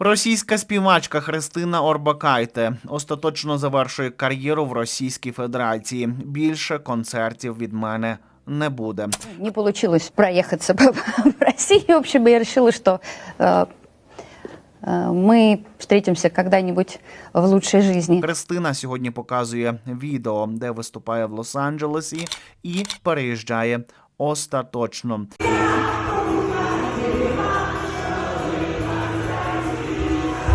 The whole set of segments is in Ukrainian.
Російська співачка Христина Орбакайте остаточно завершує кар'єру в Російській Федерації. Більше концертів від мене не буде. Не получилось проехаться по по России. В общем, я решила, что э, э, мы встретимся когда-нибудь в лучшей жизни. Христина сьогодні показує відео, де виступає в Лос-Анджелесі і переїжджає остаточно.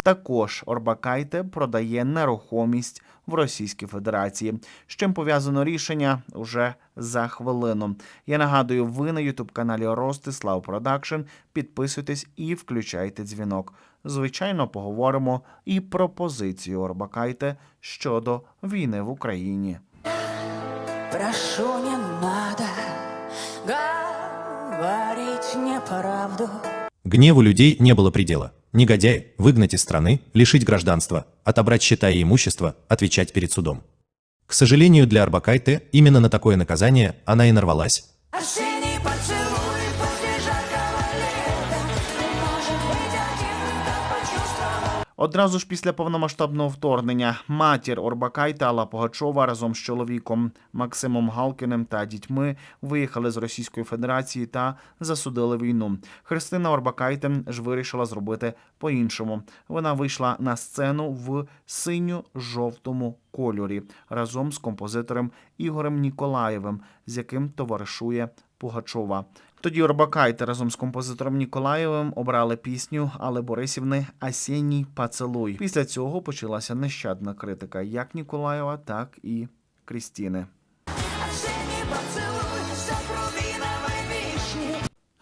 Також Орбакайте продає нерухомість в Російській Федерації. З чим пов'язано рішення уже за хвилину. Я нагадую, ви на ютуб каналі Ростислав Продакшн. Підписуйтесь і включайте дзвінок. Звичайно, поговоримо і про позицію Орбакайте щодо війни в Україні. Прошу, не надо говорить неправду. Гневу людей не было предела. Негодяи выгнать из страны, лишить гражданства, отобрать счета и имущество, отвечать перед судом. К сожалению для Арбакайте, именно на такое наказание она и нарвалась. Одразу ж після повномасштабного вторгнення матір Орбакайте Алла Погачова разом з чоловіком Максимом Галкіним та дітьми виїхали з Російської Федерації та засудили війну. Христина Орбакайте ж вирішила зробити по-іншому. Вона вийшла на сцену в синьо-жовтому кольорі разом з композитором Ігорем Ніколаєвим, з яким товаришує Пугачова. Тоді Орбакайте разом з композитором Ніколаєвим обрали пісню Алли Борисівни Асінній поцелуй. Після цього почалася нещадна критика як Ніколаєва, так і Крістіни.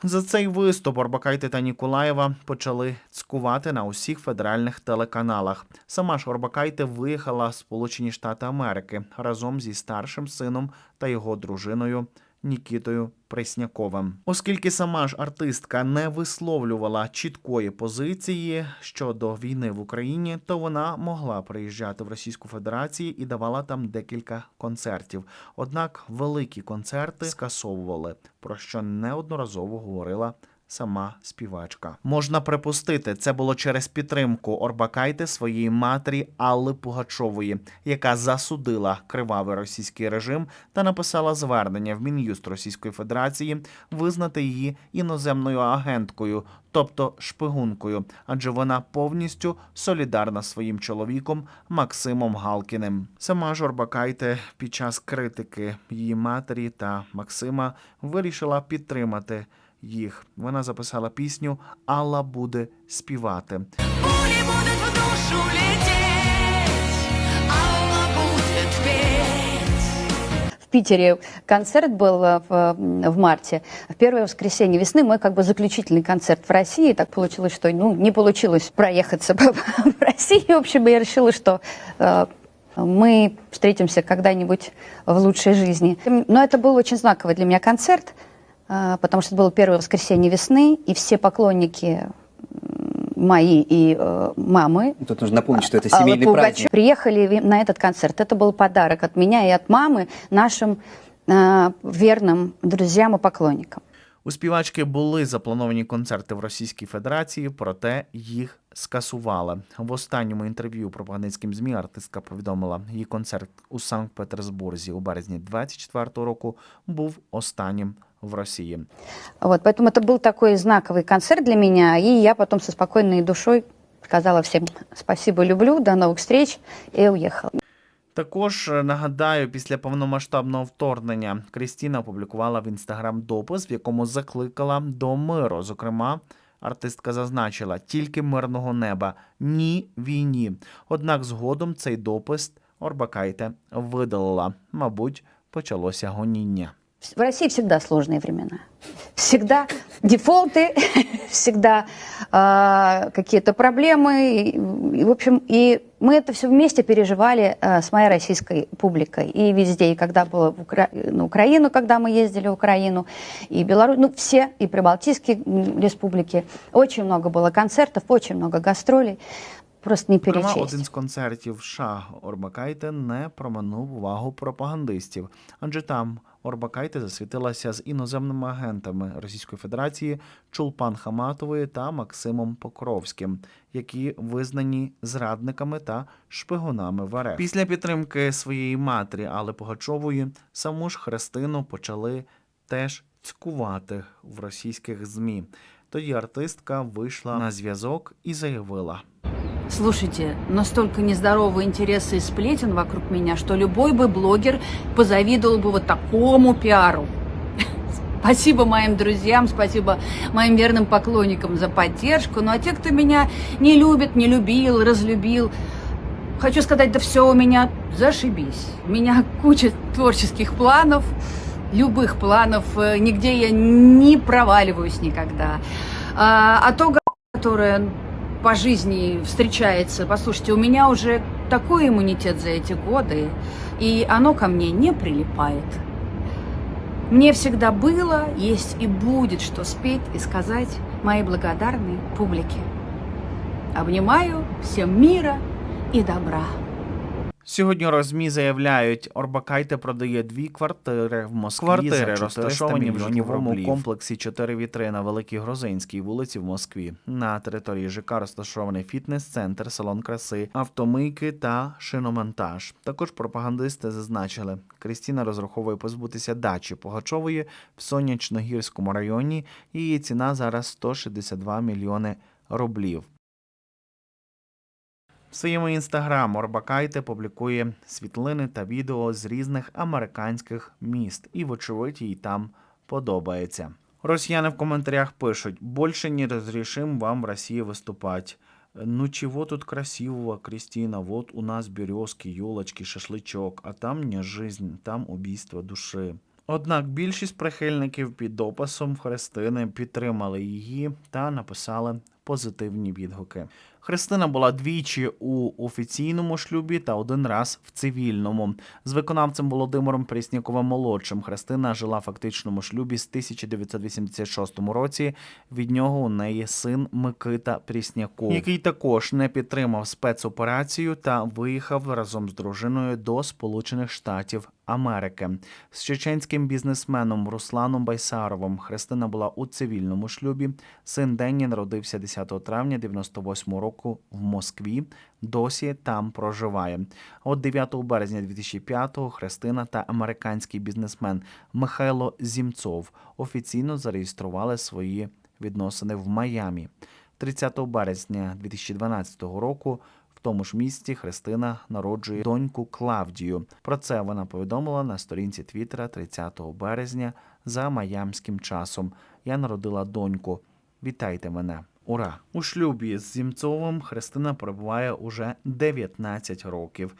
За цей виступ Орбакайте та Ніколаєва почали цькувати на усіх федеральних телеканалах. Сама ж Орбакайте виїхала в Сполучені Штати Америки разом зі старшим сином та його дружиною Нікітою Пресняковим. Оскільки сама ж артистка не висловлювала чіткої позиції щодо війни в Україні, то вона могла приїжджати в Російську Федерацію і давала там декілька концертів. Однак великі концерти скасовували, про що неодноразово говорила. Сама співачка можна припустити, це було через підтримку Орбакайте своєї матері Алли Пугачової, яка засудила кривавий російський режим та написала звернення в Мін'юст Російської Федерації визнати її іноземною агенткою, тобто шпигункою, адже вона повністю солідарна своїм чоловіком Максимом Галкіним. Сама ж Орбакайте під час критики її матері та Максима вирішила підтримати їх. Вона записала пісню Алла буде співати. Пули будут в душу лететь, Алла будет петь. В Питере концерт был э, в, в марте. В первое воскресенье весны мой как бы заключительный концерт в России. Так получилось, что ну, не получилось проехаться по, по России. В общем, я решила, что э, мы встретимся когда-нибудь в лучшей жизни. Но это был очень знаковый для меня концерт, э, потому что это было первое воскресенье весны, и все поклонники м, мои и э, мамы Тут нужно напомнить, что это Алла семейный Пугач- праздник. Приехали ви- на этот концерт. Это был подарок от меня и от мамы нашим э, верным друзьям и поклонникам. У співачки були заплановані концерти в Російській Федерації, проте їх скасували. В останньому інтерв'ю пропагандистським змі артистка повідомила, її концерт у Санкт-Петербурзі у березні 24-го року був останнім в Росії. Вот, поэтому это был такой знаковый концерт для меня, и я потом со спокойной душой сказала всем спасибо, люблю, до новых встреч, и уехала. Також е, нагадаю, після повномасштабного вторгнення Крістіна опублікувала в інстаграм допис, в якому закликала до миру. Зокрема, артистка зазначила тільки мирного неба, ні війні. Однак згодом цей допис Орбакайте видалила. Мабуть, почалося гоніння. В России всегда сложные времена. Всегда дефолты, всегда а, какие-то проблемы. И, и, в общем, и мы это все вместе переживали а, с моей российской публикой. И везде, и когда было в Укра- на Украину, когда мы ездили в Украину, и Беларусь, ну все, и прибалтийские м, республики. Очень много было концертов, очень много гастролей. Просто не Зокрема, перечесть. один з концертів США Орбакайте не проминув увагу пропагандистів, адже там Орбакайте засвітилася з іноземними агентами Російської Федерації Чулпан Хаматовою та Максимом Покровським, які визнані зрадниками та шпигунами в РФ. Після підтримки своєї матері Алли Пугачової саму ж Христину почали теж цькувати в російських ЗМІ. Тоді артистка вийшла на зв'язок і заявила. Слушайте, настолько нездоровые интересы и сплетен вокруг меня, что любой бы блогер позавидовал бы вот такому пиару. Спасибо моим друзьям, спасибо моим верным поклонникам за поддержку. Ну а те, кто меня не любит, не любил, разлюбил, хочу сказать, да все у меня зашибись. У меня куча творческих планов, любых планов, э, нигде я не проваливаюсь никогда. А, а то, которое по жизни встречается, послушайте, у меня уже такой иммунитет за эти годы, и оно ко мне не прилипает. Мне всегда было, есть и будет что спеть и сказать моей благодарной публике. Обнимаю всем мира и добра. Сьогодні розмі заявляють, Орбакайте продає дві квартири в Москві. Квартири за 400 розташовані в житловому комплексі чотири вітри на Великій Грузинській вулиці в Москві. На території ЖК розташований фітнес-центр, салон краси, автомийки та шиномонтаж. Також пропагандисти зазначили, Крістіна розраховує позбутися дачі Погачової в Сонячногірському районі. Її ціна зараз 162 мільйони рублів. В своєму інстаграм Орбакайте публікує світлини та відео з різних американських міст, і, вочевидь, їй там подобається. Росіяни в коментарях пишуть: більше не розрішим вам в Росії виступати. Ну чего тут красивого, Кристина? Вот у нас березки, елочки, шашлычок, а там не жизнь, там убійство душі. Однак більшість прихильників під дописом Христини підтримали її та написали позитивні відгуки. Христина була двічі у офіційному шлюбі та один раз в цивільному. З виконавцем Володимиром Прісняковим молодшим Христина жила в фактичному шлюбі з 1986 році. Від нього у неї син Микита Прісняков, який також не підтримав спецоперацію та виїхав разом з дружиною до Сполучених Штатів Америки. З чеченським бізнесменом Русланом Байсаровим Христина була у цивільному шлюбі. Син Денні народився 10 травня 98 року в Москві. Досі там проживає. От 9 березня 2005-го Христина та американський бізнесмен Михайло Зімцов офіційно зареєстрували свої відносини в Майамі. 30 березня 2012 року тому ж місті Христина народжує доньку Клавдію. Про це вона повідомила на сторінці Твіттера 30 березня за майамським часом. Я народила доньку. Вітайте мене. Ура! У шлюбі з Зімцовим Христина перебуває уже 19 років.